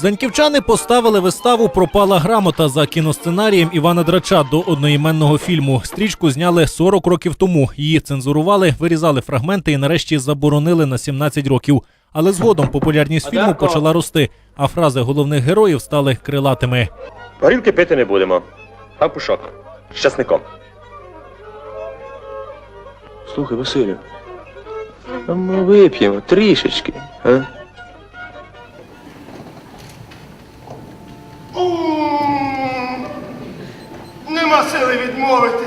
Заньківчани поставили виставу Пропала грамота за кіносценарієм Івана Драча до одноіменного фільму. Стрічку зняли 40 років тому. Її цензурували, вирізали фрагменти і нарешті заборонили на 17 років. Але згодом популярність фільму почала рости, а фрази головних героїв стали крилатими. Горілки пити не будемо. А пушок. З часником. Слухай, Василю. Ми вип'ємо трішечки, а? Нема сили відмовити.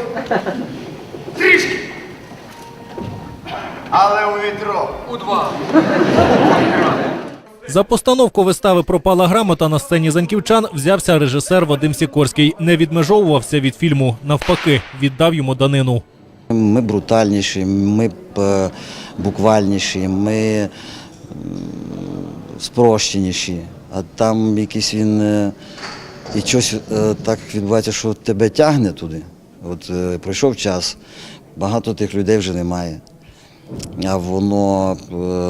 Трішки. Але у відро. У два. За постановку вистави Пропала грамота на сцені Заньківчан взявся режисер Вадим Сікорський. Не відмежовувався від фільму. Навпаки, віддав йому данину. Ми брутальніші, ми е, буквальніші, ми спрощеніші. А там якийсь він е, і щось е, так відбувається, що тебе тягне туди. От е, пройшов час, багато тих людей вже немає. А воно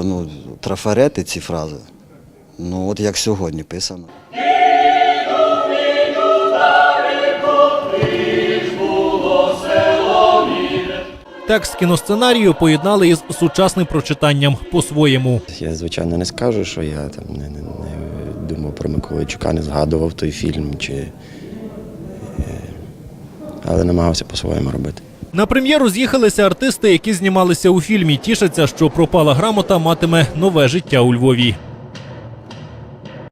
ну, трафарети ці фрази. Ну, от як сьогодні писано. Текст кіносценарію поєднали із сучасним прочитанням по-своєму. Я, звичайно, не скажу, що я там не, не, не думав про Миколайчука, не згадував той фільм, чи... е, але намагався по-своєму робити. На прем'єру з'їхалися артисти, які знімалися у фільмі. Тішаться, що пропала грамота матиме нове життя у Львові.